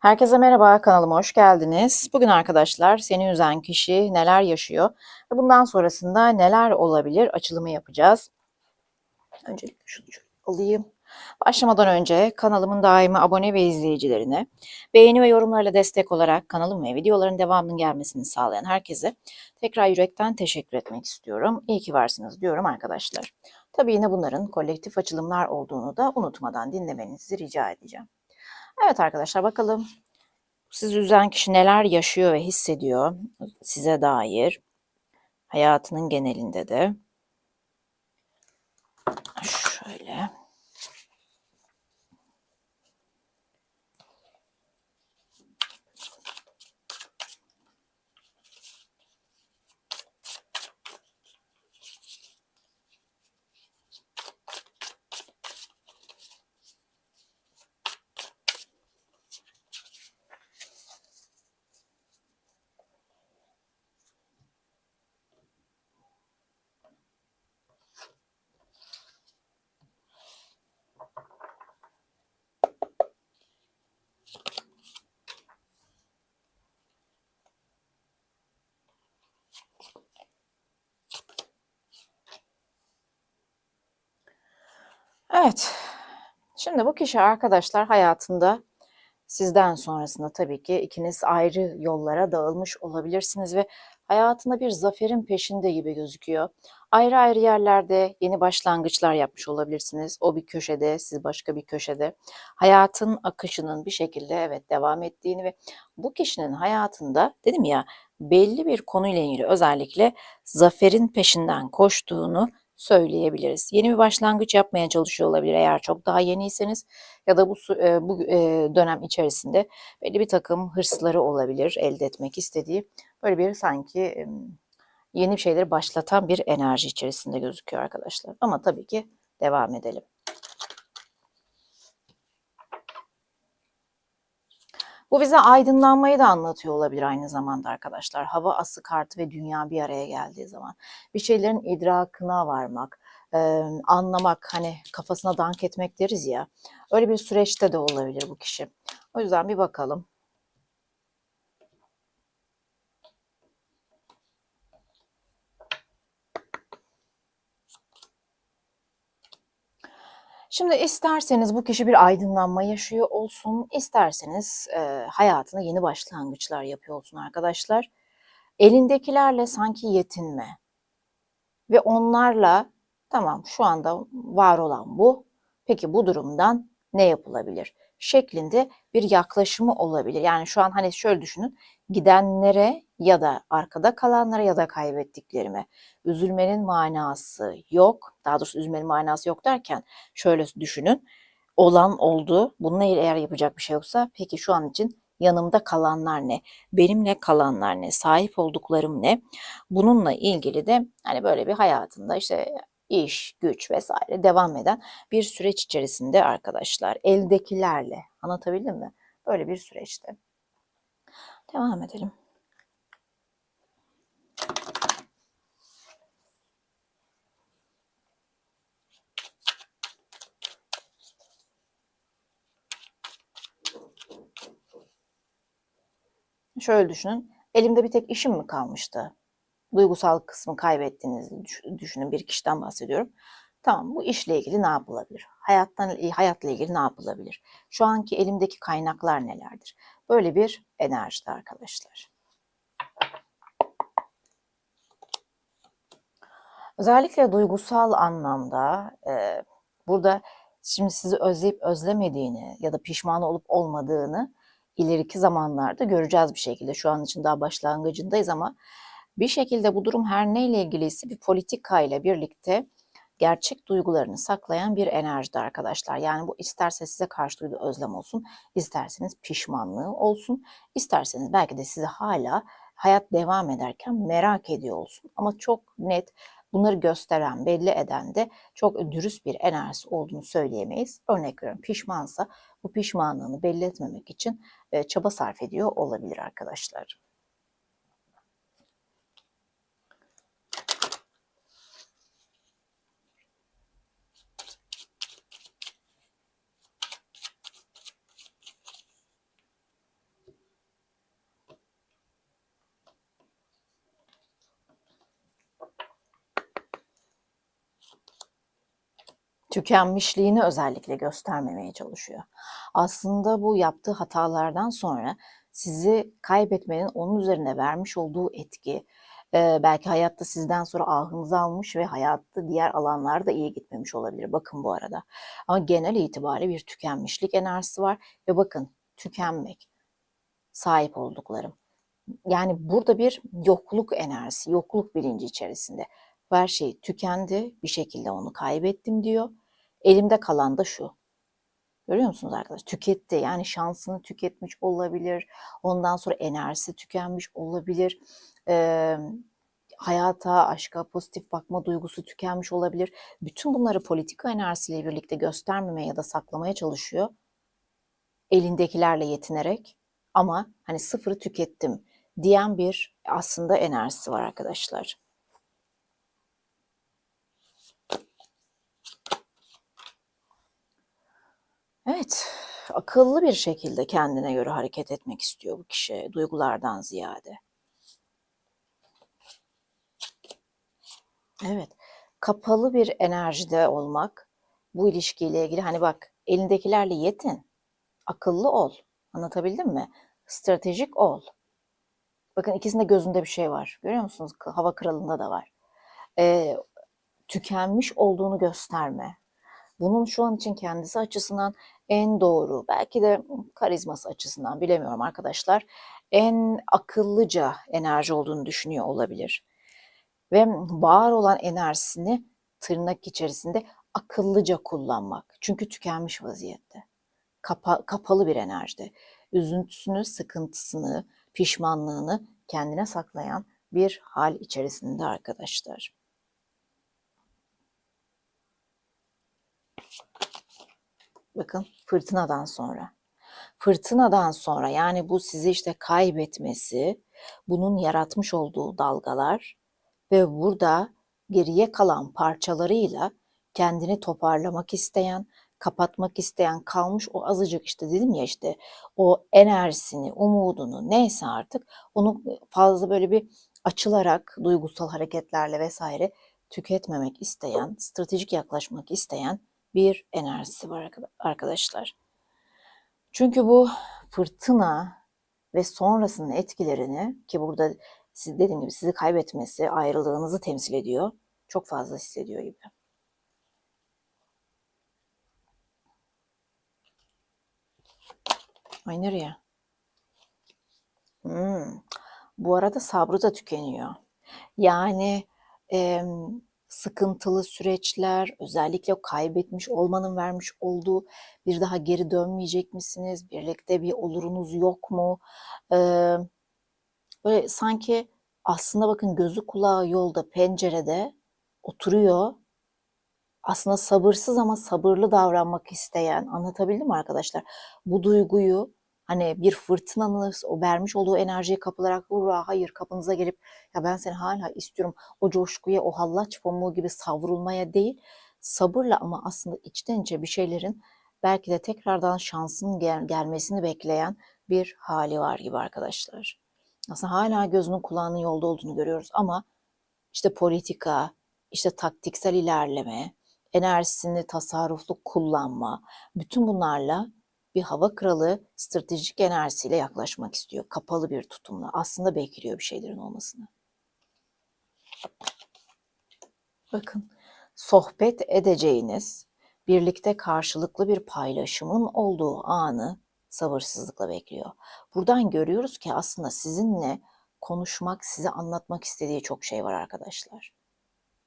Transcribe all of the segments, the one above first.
Herkese merhaba, kanalıma hoş geldiniz. Bugün arkadaşlar seni üzen kişi neler yaşıyor ve bundan sonrasında neler olabilir açılımı yapacağız. Öncelikle şunu alayım. Başlamadan önce kanalımın daimi abone ve izleyicilerine beğeni ve yorumlarla destek olarak kanalım ve videoların devamının gelmesini sağlayan herkese tekrar yürekten teşekkür etmek istiyorum. İyi ki varsınız diyorum arkadaşlar. Tabii yine bunların kolektif açılımlar olduğunu da unutmadan dinlemenizi rica edeceğim. Evet arkadaşlar bakalım sizi üzen kişi neler yaşıyor ve hissediyor size dair hayatının genelinde de. Şöyle. Evet. Şimdi bu kişi arkadaşlar hayatında sizden sonrasında tabii ki ikiniz ayrı yollara dağılmış olabilirsiniz ve hayatında bir zaferin peşinde gibi gözüküyor. Ayrı ayrı yerlerde yeni başlangıçlar yapmış olabilirsiniz. O bir köşede, siz başka bir köşede. Hayatın akışının bir şekilde evet devam ettiğini ve bu kişinin hayatında dedim ya belli bir konuyla ilgili özellikle zaferin peşinden koştuğunu söyleyebiliriz. Yeni bir başlangıç yapmaya çalışıyor olabilir eğer çok daha yeniyseniz ya da bu bu dönem içerisinde belli bir takım hırsları olabilir elde etmek istediği. Böyle bir sanki yeni bir şeyleri başlatan bir enerji içerisinde gözüküyor arkadaşlar. Ama tabii ki devam edelim. Bu bize aydınlanmayı da anlatıyor olabilir aynı zamanda arkadaşlar. Hava ası kartı ve dünya bir araya geldiği zaman. Bir şeylerin idrakına varmak, e, anlamak, hani kafasına dank etmek deriz ya. Öyle bir süreçte de olabilir bu kişi. O yüzden bir bakalım. Şimdi isterseniz bu kişi bir aydınlanma yaşıyor olsun, isterseniz e, hayatına yeni başlangıçlar yapıyor olsun arkadaşlar. Elindekilerle sanki yetinme ve onlarla tamam şu anda var olan bu, peki bu durumdan ne yapılabilir? şeklinde bir yaklaşımı olabilir. Yani şu an hani şöyle düşünün, gidenlere ya da arkada kalanlara ya da kaybettiklerime üzülmenin manası yok. Daha doğrusu üzülmenin manası yok derken şöyle düşünün. Olan oldu. Bununla eğer yapacak bir şey yoksa peki şu an için yanımda kalanlar ne? Benimle kalanlar ne? Sahip olduklarım ne? Bununla ilgili de hani böyle bir hayatında işte iş, güç vesaire devam eden bir süreç içerisinde arkadaşlar. Eldekilerle anlatabildim mi? Böyle bir süreçte. Devam edelim. Şöyle düşünün. Elimde bir tek işim mi kalmıştı? Duygusal kısmı kaybettiğinizi düşünün. Bir kişiden bahsediyorum. Tamam bu işle ilgili ne yapılabilir? Hayattan hayatla ilgili ne yapılabilir? Şu anki elimdeki kaynaklar nelerdir? Böyle bir enerjide arkadaşlar. Özellikle duygusal anlamda e, burada şimdi sizi özleyip özlemediğini ya da pişman olup olmadığını ileriki zamanlarda göreceğiz bir şekilde. Şu an için daha başlangıcındayız ama bir şekilde bu durum her neyle ilgiliyse bir politika ile birlikte gerçek duygularını saklayan bir enerjide arkadaşlar. Yani bu isterse size karşı duyduğu özlem olsun, isterseniz pişmanlığı olsun, isterseniz belki de sizi hala hayat devam ederken merak ediyor olsun. Ama çok net bunları gösteren, belli eden de çok dürüst bir enerjisi olduğunu söyleyemeyiz. Örnek veriyorum pişmansa bu pişmanlığını belli etmemek için çaba sarf ediyor olabilir arkadaşlar. Tükenmişliğini özellikle göstermemeye çalışıyor. Aslında bu yaptığı hatalardan sonra sizi kaybetmenin onun üzerine vermiş olduğu etki, belki hayatta sizden sonra ahınızı almış ve hayatta diğer alanlarda iyi gitmemiş olabilir. Bakın bu arada. Ama genel itibariyle bir tükenmişlik enerjisi var ve bakın tükenmek, sahip olduklarım. Yani burada bir yokluk enerjisi, yokluk bilinci içerisinde. Her şey tükendi, bir şekilde onu kaybettim diyor. Elimde kalan da şu. Görüyor musunuz arkadaşlar? Tüketti. Yani şansını tüketmiş olabilir. Ondan sonra enerjisi tükenmiş olabilir. Ee, hayata, aşka, pozitif bakma duygusu tükenmiş olabilir. Bütün bunları politika enerjisiyle birlikte göstermemeye ya da saklamaya çalışıyor. Elindekilerle yetinerek ama hani sıfırı tükettim diyen bir aslında enerjisi var arkadaşlar. Evet, akıllı bir şekilde kendine göre hareket etmek istiyor bu kişi duygulardan ziyade. Evet, kapalı bir enerjide olmak bu ilişkiyle ilgili hani bak elindekilerle yetin, akıllı ol. Anlatabildim mi? Stratejik ol. Bakın ikisinde gözünde bir şey var. Görüyor musunuz? Hava kralında da var. Ee, tükenmiş olduğunu gösterme. Bunun şu an için kendisi açısından en doğru, belki de karizması açısından bilemiyorum arkadaşlar, en akıllıca enerji olduğunu düşünüyor olabilir. Ve var olan enerjisini tırnak içerisinde akıllıca kullanmak. Çünkü tükenmiş vaziyette. Kapa, kapalı bir enerjide. Üzüntüsünü, sıkıntısını, pişmanlığını kendine saklayan bir hal içerisinde arkadaşlar. Bakın fırtınadan sonra. Fırtınadan sonra yani bu sizi işte kaybetmesi, bunun yaratmış olduğu dalgalar ve burada geriye kalan parçalarıyla kendini toparlamak isteyen, kapatmak isteyen kalmış o azıcık işte dedim ya işte o enerjisini, umudunu neyse artık onu fazla böyle bir açılarak duygusal hareketlerle vesaire tüketmemek isteyen, stratejik yaklaşmak isteyen bir enerjisi var arkadaşlar. Çünkü bu fırtına ve sonrasının etkilerini ki burada siz dediğim gibi sizi kaybetmesi, ayrılığınızı temsil ediyor. Çok fazla hissediyor gibi. Ay nereye? Hmm. Bu arada sabrı da tükeniyor. Yani e, sıkıntılı süreçler, özellikle kaybetmiş olmanın vermiş olduğu bir daha geri dönmeyecek misiniz? Birlikte bir olurunuz yok mu? Ee, böyle sanki aslında bakın gözü kulağı yolda, pencerede oturuyor. Aslında sabırsız ama sabırlı davranmak isteyen, anlatabildim mi arkadaşlar? Bu duyguyu hani bir fırtınanın o vermiş olduğu enerjiye kapılarak hurra hayır kapınıza gelip ya ben seni hala istiyorum o coşkuya o hallaç pamuğu gibi savrulmaya değil sabırla ama aslında içten içe bir şeylerin belki de tekrardan şansın gel gelmesini bekleyen bir hali var gibi arkadaşlar. Aslında hala gözünün kulağının yolda olduğunu görüyoruz ama işte politika, işte taktiksel ilerleme, enerjisini tasarruflu kullanma, bütün bunlarla bir hava kralı stratejik enerjisiyle yaklaşmak istiyor. Kapalı bir tutumla. Aslında bekliyor bir şeylerin olmasını. Bakın sohbet edeceğiniz, birlikte karşılıklı bir paylaşımın olduğu anı sabırsızlıkla bekliyor. Buradan görüyoruz ki aslında sizinle konuşmak, size anlatmak istediği çok şey var arkadaşlar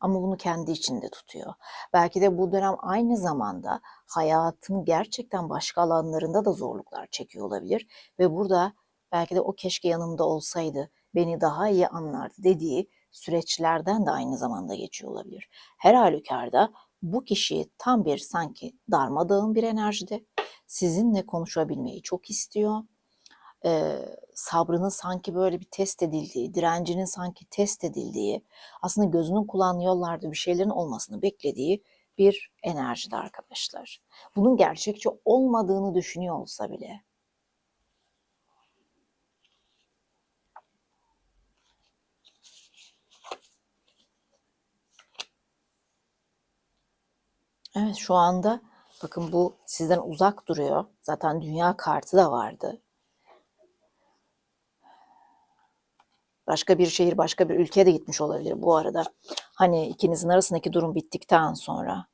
ama bunu kendi içinde tutuyor. Belki de bu dönem aynı zamanda hayatın gerçekten başka alanlarında da zorluklar çekiyor olabilir ve burada belki de o keşke yanımda olsaydı, beni daha iyi anlardı dediği süreçlerden de aynı zamanda geçiyor olabilir. Her halükarda bu kişi tam bir sanki darmadağın bir enerjide sizinle konuşabilmeyi çok istiyor e, sabrının sanki böyle bir test edildiği, direncinin sanki test edildiği, aslında gözünün kulağının yollarda bir şeylerin olmasını beklediği bir enerjide arkadaşlar. Bunun gerçekçi olmadığını düşünüyor olsa bile. Evet şu anda bakın bu sizden uzak duruyor. Zaten dünya kartı da vardı. Başka bir şehir, başka bir ülkeye de gitmiş olabilir bu arada. Hani ikinizin arasındaki durum bittikten sonra.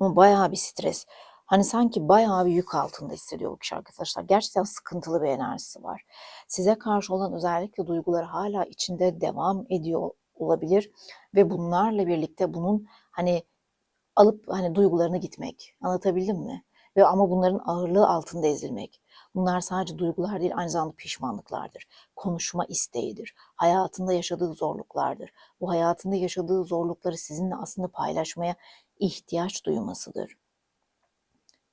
Ama bayağı bir stres. Hani sanki bayağı bir yük altında hissediyor bu kişi arkadaşlar. Gerçekten sıkıntılı bir enerjisi var. Size karşı olan özellikle duyguları hala içinde devam ediyor olabilir ve bunlarla birlikte bunun hani alıp hani duygularını gitmek. Anlatabildim mi? Ve ama bunların ağırlığı altında ezilmek. Bunlar sadece duygular değil aynı zamanda pişmanlıklardır. Konuşma isteğidir. Hayatında yaşadığı zorluklardır. Bu hayatında yaşadığı zorlukları sizinle aslında paylaşmaya ihtiyaç duymasıdır.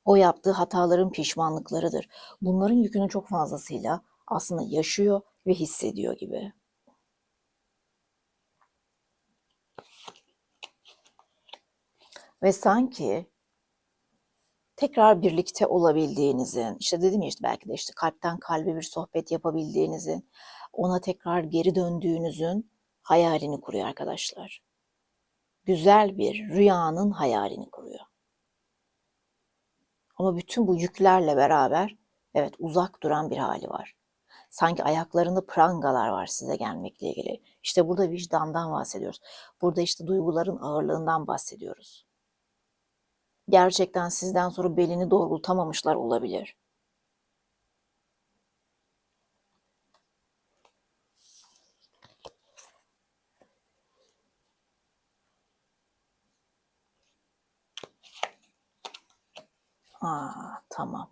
O yaptığı hataların pişmanlıklarıdır. Bunların yükünü çok fazlasıyla aslında yaşıyor ve hissediyor gibi. Ve sanki tekrar birlikte olabildiğinizin, işte dedim ya işte belki de işte kalpten kalbe bir sohbet yapabildiğinizin, ona tekrar geri döndüğünüzün hayalini kuruyor arkadaşlar. Güzel bir rüyanın hayalini kuruyor. Ama bütün bu yüklerle beraber evet uzak duran bir hali var. Sanki ayaklarında prangalar var size gelmekle ilgili. İşte burada vicdandan bahsediyoruz. Burada işte duyguların ağırlığından bahsediyoruz. Gerçekten sizden sonra belini doğrultamamışlar olabilir. Aa, tamam.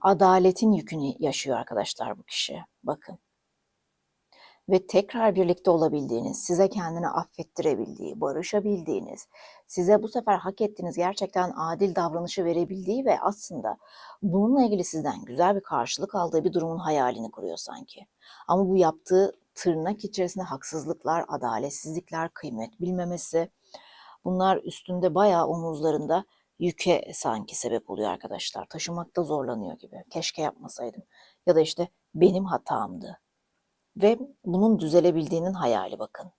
Adaletin yükünü yaşıyor arkadaşlar bu kişi. Bakın. Ve tekrar birlikte olabildiğiniz, size kendini affettirebildiği, barışabildiğiniz, size bu sefer hak ettiğiniz gerçekten adil davranışı verebildiği ve aslında bununla ilgili sizden güzel bir karşılık aldığı bir durumun hayalini kuruyor sanki. Ama bu yaptığı tırnak içerisinde haksızlıklar, adaletsizlikler, kıymet bilmemesi, Bunlar üstünde bayağı omuzlarında yüke sanki sebep oluyor arkadaşlar. Taşımakta zorlanıyor gibi. Keşke yapmasaydım. Ya da işte benim hatamdı. Ve bunun düzelebildiğinin hayali bakın.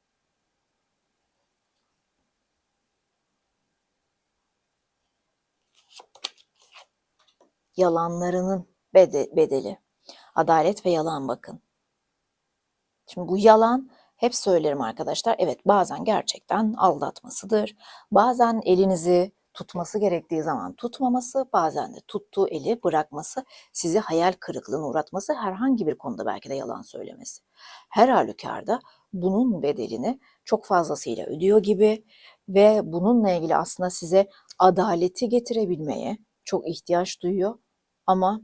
Yalanlarının bedeli. Adalet ve yalan bakın. Şimdi bu yalan hep söylerim arkadaşlar. Evet bazen gerçekten aldatmasıdır. Bazen elinizi tutması gerektiği zaman tutmaması, bazen de tuttuğu eli bırakması, sizi hayal kırıklığına uğratması, herhangi bir konuda belki de yalan söylemesi. Her halükarda bunun bedelini çok fazlasıyla ödüyor gibi ve bununla ilgili aslında size adaleti getirebilmeye çok ihtiyaç duyuyor ama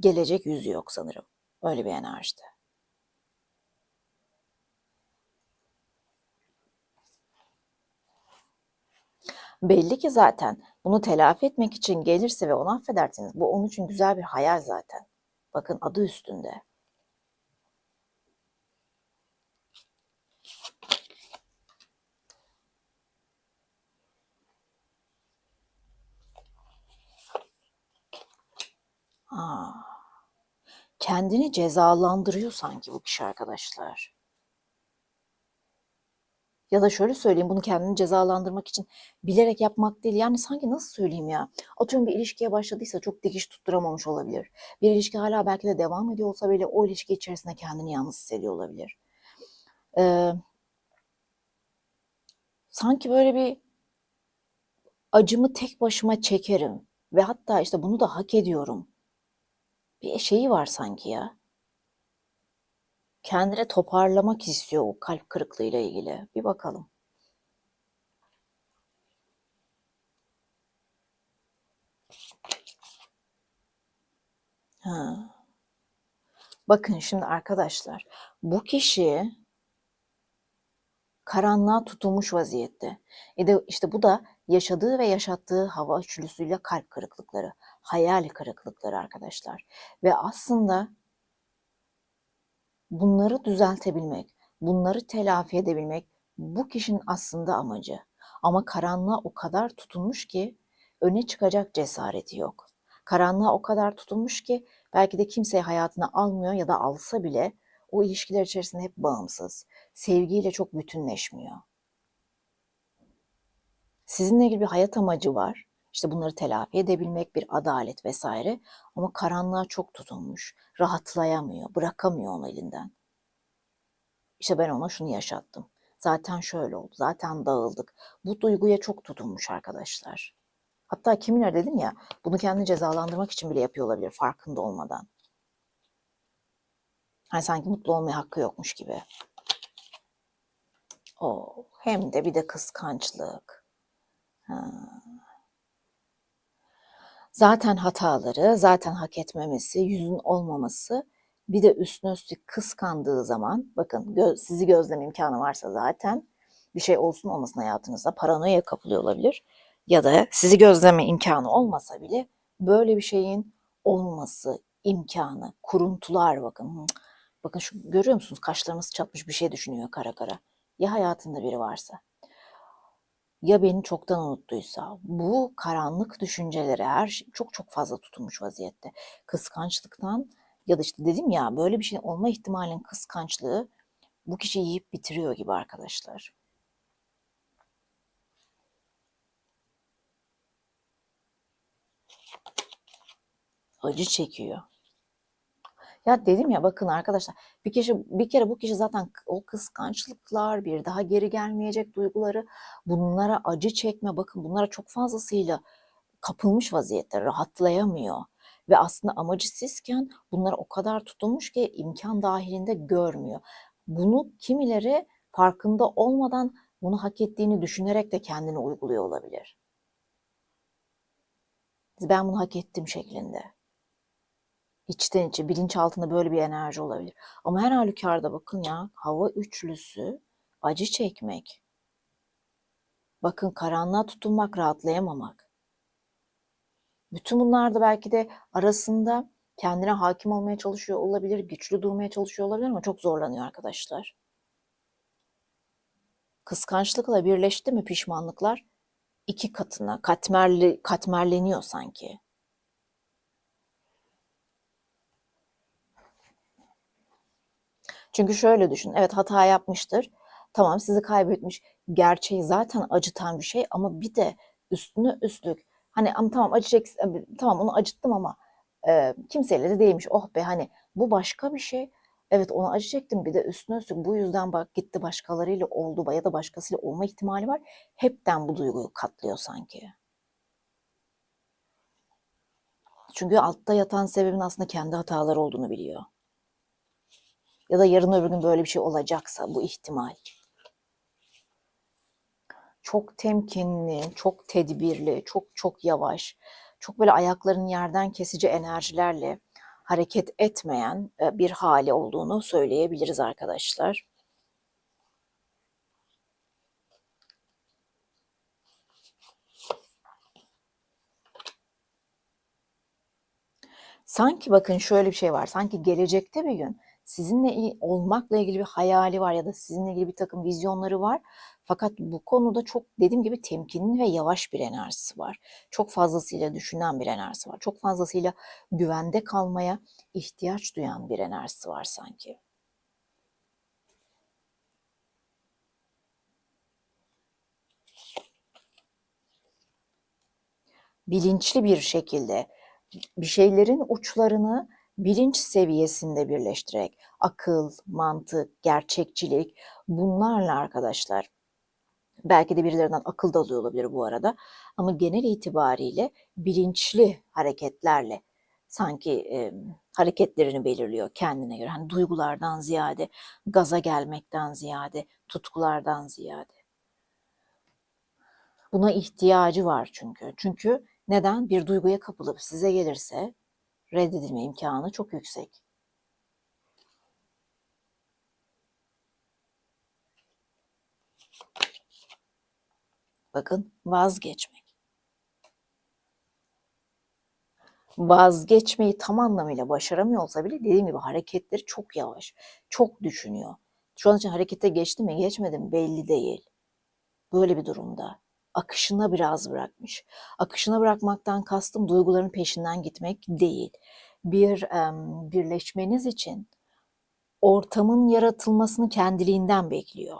gelecek yüzü yok sanırım. Öyle bir enerjide. Belli ki zaten bunu telafi etmek için gelirse ve onu affedersiniz bu onun için güzel bir hayal zaten. Bakın adı üstünde. Aa, kendini cezalandırıyor sanki bu kişi arkadaşlar. Ya da şöyle söyleyeyim bunu kendini cezalandırmak için bilerek yapmak değil. Yani sanki nasıl söyleyeyim ya? Atıyorum bir ilişkiye başladıysa çok dikiş tutturamamış olabilir. Bir ilişki hala belki de devam ediyor olsa bile o ilişki içerisinde kendini yalnız hissediyor olabilir. Ee, sanki böyle bir acımı tek başıma çekerim ve hatta işte bunu da hak ediyorum. Bir şeyi var sanki ya kendini toparlamak istiyor o kalp kırıklığıyla ilgili. Bir bakalım. Ha. Bakın şimdi arkadaşlar bu kişi karanlığa tutulmuş vaziyette. E de işte bu da yaşadığı ve yaşattığı hava üçlüsüyle kalp kırıklıkları, hayal kırıklıkları arkadaşlar. Ve aslında bunları düzeltebilmek, bunları telafi edebilmek bu kişinin aslında amacı. Ama karanlığa o kadar tutulmuş ki öne çıkacak cesareti yok. Karanlığa o kadar tutulmuş ki belki de kimseyi hayatına almıyor ya da alsa bile o ilişkiler içerisinde hep bağımsız. Sevgiyle çok bütünleşmiyor. Sizinle ilgili bir hayat amacı var. İşte bunları telafi edebilmek, bir adalet vesaire. Ama karanlığa çok tutunmuş. Rahatlayamıyor, bırakamıyor onu elinden. İşte ben ona şunu yaşattım. Zaten şöyle oldu, zaten dağıldık. Bu duyguya çok tutunmuş arkadaşlar. Hatta kimiler dedim ya, bunu kendini cezalandırmak için bile yapıyor olabilir farkında olmadan. Hani sanki mutlu olmaya hakkı yokmuş gibi. O hem de bir de kıskançlık. Ha. Zaten hataları, zaten hak etmemesi, yüzün olmaması, bir de üstüne üstlük kıskandığı zaman, bakın gö sizi gözleme imkanı varsa zaten bir şey olsun olmasın hayatınızda paranoya kapılıyor olabilir. Ya da sizi gözleme imkanı olmasa bile böyle bir şeyin olması imkanı, kuruntular bakın. Bakın şu görüyor musunuz kaşlarınız çatmış bir şey düşünüyor kara kara. Ya hayatında biri varsa ya beni çoktan unuttuysa bu karanlık düşünceleri her şey çok çok fazla tutulmuş vaziyette. Kıskançlıktan ya da işte dedim ya böyle bir şey olma ihtimalinin kıskançlığı bu kişiyi yiyip bitiriyor gibi arkadaşlar. Acı çekiyor. Ya dedim ya bakın arkadaşlar bir kişi bir kere bu kişi zaten o kıskançlıklar bir daha geri gelmeyecek duyguları bunlara acı çekme bakın bunlara çok fazlasıyla kapılmış vaziyette rahatlayamıyor ve aslında amacı sizken bunlara o kadar tutulmuş ki imkan dahilinde görmüyor. Bunu kimileri farkında olmadan bunu hak ettiğini düşünerek de kendini uyguluyor olabilir. Ben bunu hak ettim şeklinde. İçten içe bilinç altında böyle bir enerji olabilir. Ama her halükarda bakın ya hava üçlüsü acı çekmek. Bakın karanlığa tutunmak, rahatlayamamak. Bütün bunlar da belki de arasında kendine hakim olmaya çalışıyor olabilir, güçlü durmaya çalışıyor olabilir ama çok zorlanıyor arkadaşlar. Kıskançlıkla birleşti mi pişmanlıklar iki katına katmerli katmerleniyor sanki. Çünkü şöyle düşün. Evet hata yapmıştır. Tamam sizi kaybetmiş. Gerçeği zaten acıtan bir şey ama bir de üstüne üstlük hani ama tamam acı çek, tamam onu acıttım ama e, kimseyle de değilmiş. Oh be hani bu başka bir şey. Evet onu acı çektim bir de üstüne üstlük bu yüzden bak gitti başkalarıyla oldu ya da başkasıyla olma ihtimali var. Hepten bu duyguyu katlıyor sanki. Çünkü altta yatan sebebin aslında kendi hataları olduğunu biliyor ya da yarın öbür gün böyle bir şey olacaksa bu ihtimal. Çok temkinli, çok tedbirli, çok çok yavaş, çok böyle ayaklarının yerden kesici enerjilerle hareket etmeyen e, bir hali olduğunu söyleyebiliriz arkadaşlar. Sanki bakın şöyle bir şey var. Sanki gelecekte bir gün sizinle olmakla ilgili bir hayali var ya da sizinle ilgili bir takım vizyonları var. Fakat bu konuda çok dediğim gibi temkinli ve yavaş bir enerjisi var. Çok fazlasıyla düşünen bir enerjisi var. Çok fazlasıyla güvende kalmaya ihtiyaç duyan bir enerjisi var sanki. Bilinçli bir şekilde bir şeylerin uçlarını bilinç seviyesinde birleştirerek akıl, mantık, gerçekçilik bunlarla arkadaşlar belki de birilerinden akıl da alıyor olabilir bu arada ama genel itibariyle bilinçli hareketlerle sanki e, hareketlerini belirliyor kendine göre. Hani duygulardan ziyade, gaza gelmekten ziyade, tutkulardan ziyade. Buna ihtiyacı var çünkü. Çünkü neden? Bir duyguya kapılıp size gelirse reddedilme imkanı çok yüksek. Bakın vazgeçmek. Vazgeçmeyi tam anlamıyla başaramıyor olsa bile dediğim gibi hareketleri çok yavaş, çok düşünüyor. Şu an için harekete geçti mi geçmedi mi belli değil. Böyle bir durumda akışına biraz bırakmış. Akışına bırakmaktan kastım duyguların peşinden gitmek değil. Bir birleşmeniz için ortamın yaratılmasını kendiliğinden bekliyor.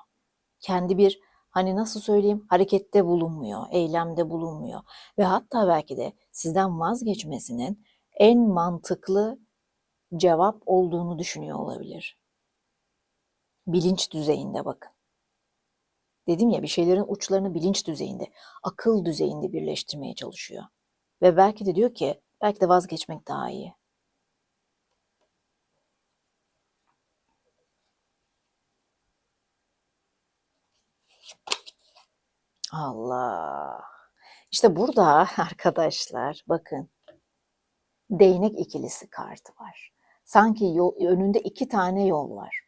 Kendi bir Hani nasıl söyleyeyim? Harekette bulunmuyor, eylemde bulunmuyor ve hatta belki de sizden vazgeçmesinin en mantıklı cevap olduğunu düşünüyor olabilir. Bilinç düzeyinde bakın. Dedim ya bir şeylerin uçlarını bilinç düzeyinde, akıl düzeyinde birleştirmeye çalışıyor. Ve belki de diyor ki belki de vazgeçmek daha iyi. Allah. İşte burada arkadaşlar bakın değnek ikilisi kartı var. Sanki yol, önünde iki tane yol var.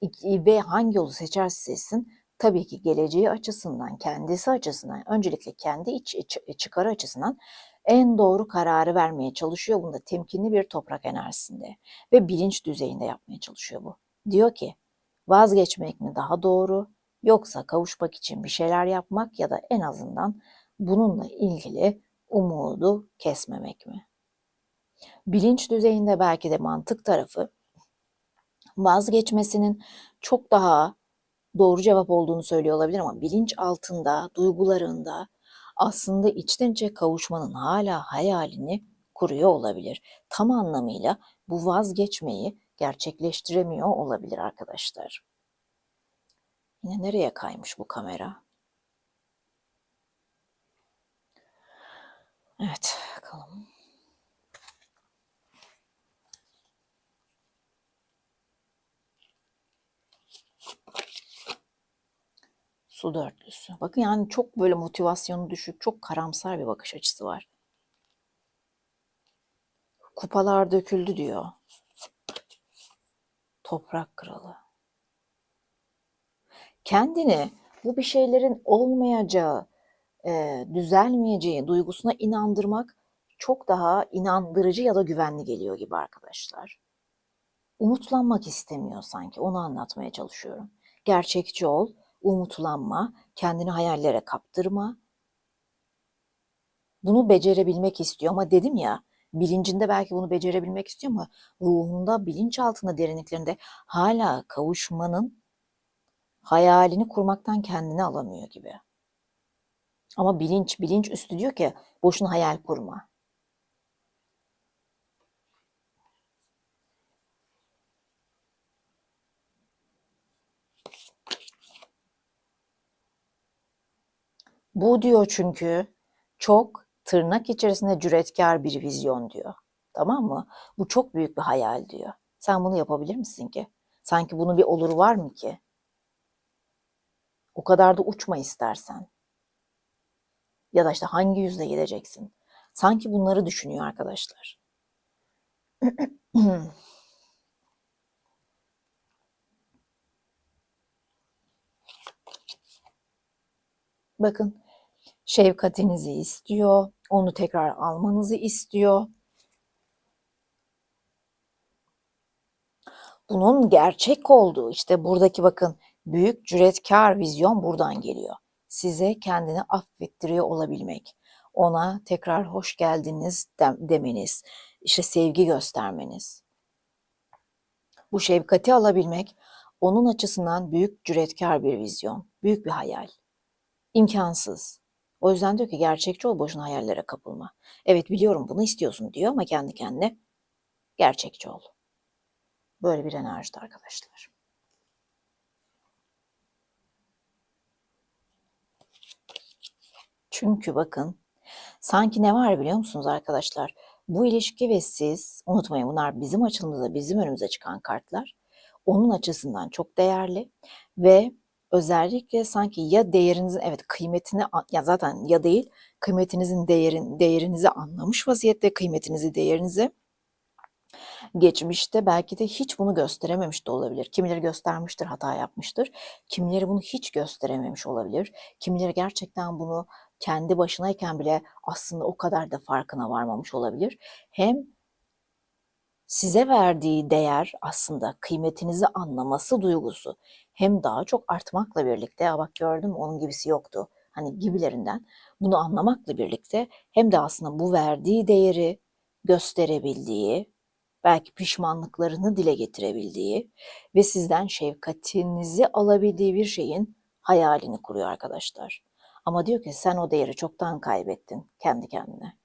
İki, ve hangi yolu seçerse seçsin tabii ki geleceği açısından, kendisi açısından, öncelikle kendi iç, iç, çıkarı açısından en doğru kararı vermeye çalışıyor. Bunda temkinli bir toprak enerjisinde ve bilinç düzeyinde yapmaya çalışıyor bu. Diyor ki vazgeçmek mi daha doğru yoksa kavuşmak için bir şeyler yapmak ya da en azından bununla ilgili umudu kesmemek mi? Bilinç düzeyinde belki de mantık tarafı vazgeçmesinin çok daha doğru cevap olduğunu söylüyor olabilir ama bilinç altında, duygularında aslında içten içe kavuşmanın hala hayalini kuruyor olabilir. Tam anlamıyla bu vazgeçmeyi gerçekleştiremiyor olabilir arkadaşlar. Yine nereye kaymış bu kamera? Evet, bakalım. Su dörtlüsü. Bakın yani çok böyle motivasyonu düşük, çok karamsar bir bakış açısı var. Kupalar döküldü diyor. Toprak kralı. Kendini bu bir şeylerin olmayacağı, e, düzelmeyeceği duygusuna inandırmak çok daha inandırıcı ya da güvenli geliyor gibi arkadaşlar. Umutlanmak istemiyor sanki. Onu anlatmaya çalışıyorum. Gerçekçi ol, umutlanma, kendini hayallere kaptırma. Bunu becerebilmek istiyor ama dedim ya, bilincinde belki bunu becerebilmek istiyor ama ruhunda, bilinç altında derinliklerinde hala kavuşmanın hayalini kurmaktan kendini alamıyor gibi. Ama bilinç, bilinç üstü diyor ki boşuna hayal kurma. Bu diyor çünkü çok tırnak içerisinde cüretkar bir vizyon diyor. Tamam mı? Bu çok büyük bir hayal diyor. Sen bunu yapabilir misin ki? Sanki bunun bir oluru var mı ki? O kadar da uçma istersen. Ya da işte hangi yüzle gideceksin? Sanki bunları düşünüyor arkadaşlar. Bakın şefkatinizi istiyor, onu tekrar almanızı istiyor. Bunun gerçek olduğu işte buradaki bakın büyük cüretkar vizyon buradan geliyor. Size kendini affettiriyor olabilmek. Ona tekrar hoş geldiniz demeniz, işte sevgi göstermeniz. Bu şefkati alabilmek onun açısından büyük cüretkar bir vizyon, büyük bir hayal. İmkansız. O yüzden diyor ki gerçekçi ol boşuna hayallere kapılma. Evet biliyorum bunu istiyorsun diyor ama kendi kendine gerçekçi ol. Böyle bir enerjide arkadaşlar. Çünkü bakın sanki ne var biliyor musunuz arkadaşlar? Bu ilişki ve siz unutmayın bunlar bizim açımızda bizim önümüze çıkan kartlar. Onun açısından çok değerli ve özellikle sanki ya değerinizin evet kıymetini ya zaten ya değil kıymetinizin değerin değerinizi anlamış vaziyette kıymetinizi değerinizi geçmişte belki de hiç bunu gösterememiş de olabilir. Kimileri göstermiştir, hata yapmıştır. Kimileri bunu hiç gösterememiş olabilir. Kimileri gerçekten bunu kendi başınayken bile aslında o kadar da farkına varmamış olabilir. Hem size verdiği değer aslında kıymetinizi anlaması duygusu hem daha çok artmakla birlikte ya bak gördün mü onun gibisi yoktu hani gibilerinden bunu anlamakla birlikte hem de aslında bu verdiği değeri gösterebildiği belki pişmanlıklarını dile getirebildiği ve sizden şefkatinizi alabildiği bir şeyin hayalini kuruyor arkadaşlar. Ama diyor ki sen o değeri çoktan kaybettin kendi kendine.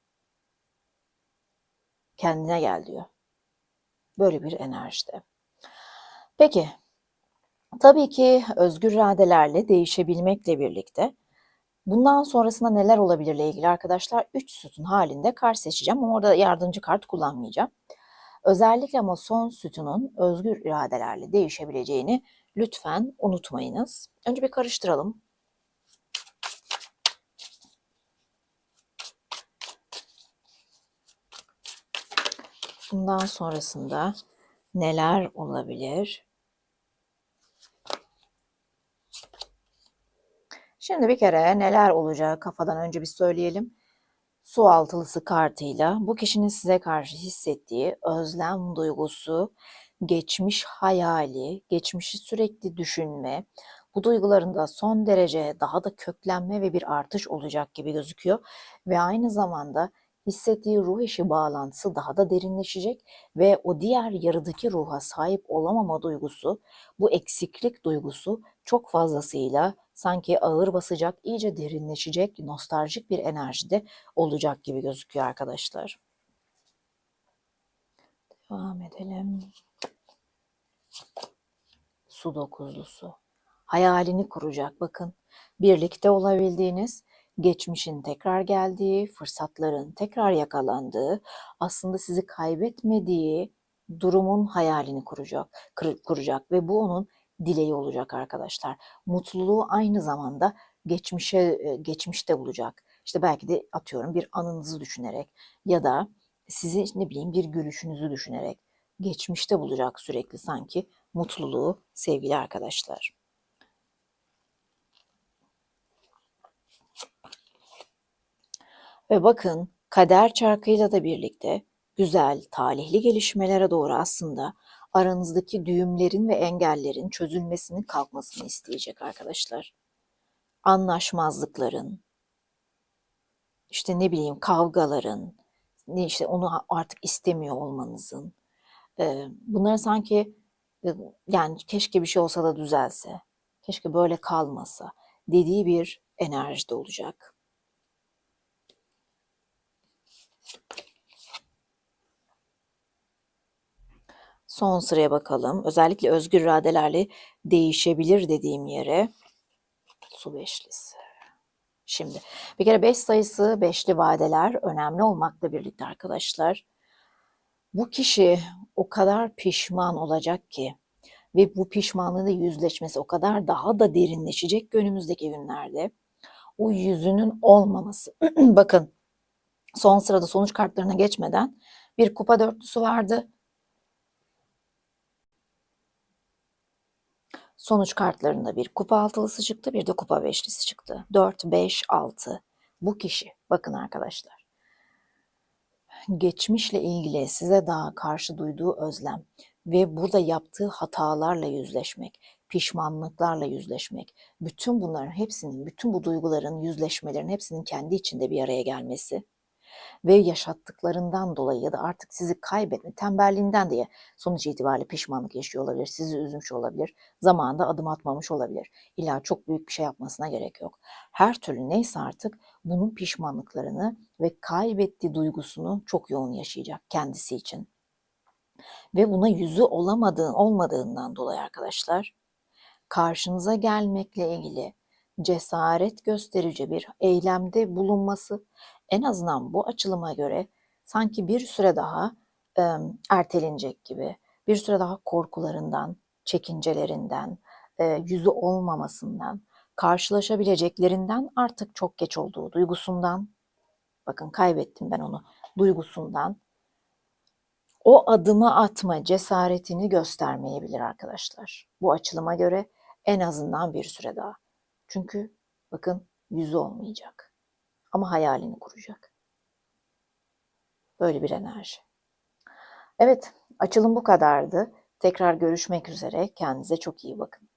Kendine gel diyor. Böyle bir enerjide. Peki, tabii ki özgür iradelerle değişebilmekle birlikte bundan sonrasında neler olabilirle ilgili arkadaşlar 3 sütun halinde kart seçeceğim ama orada yardımcı kart kullanmayacağım. Özellikle ama son sütunun özgür iradelerle değişebileceğini lütfen unutmayınız. Önce bir karıştıralım. Bundan sonrasında neler olabilir? Şimdi bir kere neler olacağı kafadan önce bir söyleyelim. Su altılısı kartıyla bu kişinin size karşı hissettiği özlem duygusu, geçmiş hayali, geçmişi sürekli düşünme, bu duygularında son derece daha da köklenme ve bir artış olacak gibi gözüküyor ve aynı zamanda hissettiği ruh eşi bağlantısı daha da derinleşecek ve o diğer yarıdaki ruha sahip olamama duygusu, bu eksiklik duygusu çok fazlasıyla sanki ağır basacak, iyice derinleşecek, nostaljik bir enerjide olacak gibi gözüküyor arkadaşlar. Devam edelim. Su dokuzlusu. Hayalini kuracak bakın. Birlikte olabildiğiniz, geçmişin tekrar geldiği, fırsatların tekrar yakalandığı, aslında sizi kaybetmediği durumun hayalini kuracak, kuracak ve bu onun dileği olacak arkadaşlar. Mutluluğu aynı zamanda geçmişe geçmişte bulacak. İşte belki de atıyorum bir anınızı düşünerek ya da sizi ne bileyim bir gülüşünüzü düşünerek geçmişte bulacak sürekli sanki mutluluğu sevgili arkadaşlar. Ve bakın kader çarkıyla da birlikte güzel, talihli gelişmelere doğru aslında aranızdaki düğümlerin ve engellerin çözülmesinin kalkmasını isteyecek arkadaşlar. Anlaşmazlıkların, işte ne bileyim kavgaların, ne işte onu artık istemiyor olmanızın, bunlar sanki yani keşke bir şey olsa da düzelse, keşke böyle kalmasa dediği bir enerjide olacak. Son sıraya bakalım. Özellikle özgür iradelerle değişebilir dediğim yere su beşlisi. Şimdi bir kere beş sayısı beşli vadeler önemli olmakla birlikte arkadaşlar bu kişi o kadar pişman olacak ki ve bu pişmanlığıyla yüzleşmesi o kadar daha da derinleşecek ki önümüzdeki günlerde o yüzünün olmaması. Bakın son sırada sonuç kartlarına geçmeden bir kupa dörtlüsü vardı. Sonuç kartlarında bir kupa altılısı çıktı, bir de kupa beşlisi çıktı. 4, 5, 6. Bu kişi, bakın arkadaşlar. Geçmişle ilgili size daha karşı duyduğu özlem ve burada yaptığı hatalarla yüzleşmek, pişmanlıklarla yüzleşmek, bütün bunların hepsinin, bütün bu duyguların, yüzleşmelerin hepsinin kendi içinde bir araya gelmesi ve yaşattıklarından dolayı ya da artık sizi kaybetme, tembelliğinden diye sonuç itibariyle pişmanlık yaşıyor olabilir, sizi üzmüş olabilir, zamanında adım atmamış olabilir. İlla çok büyük bir şey yapmasına gerek yok. Her türlü neyse artık bunun pişmanlıklarını ve kaybettiği duygusunu çok yoğun yaşayacak kendisi için. Ve buna yüzü olamadığı, olmadığından dolayı arkadaşlar karşınıza gelmekle ilgili cesaret gösterici bir eylemde bulunması en azından bu açılıma göre sanki bir süre daha e, ertelenecek gibi, bir süre daha korkularından, çekincelerinden, e, yüzü olmamasından, karşılaşabileceklerinden artık çok geç olduğu duygusundan, bakın kaybettim ben onu, duygusundan o adımı atma cesaretini göstermeyebilir arkadaşlar. Bu açılıma göre en azından bir süre daha. Çünkü bakın yüzü olmayacak. Ama hayalini kuracak. Böyle bir enerji. Evet, açılım bu kadardı. Tekrar görüşmek üzere. Kendinize çok iyi bakın.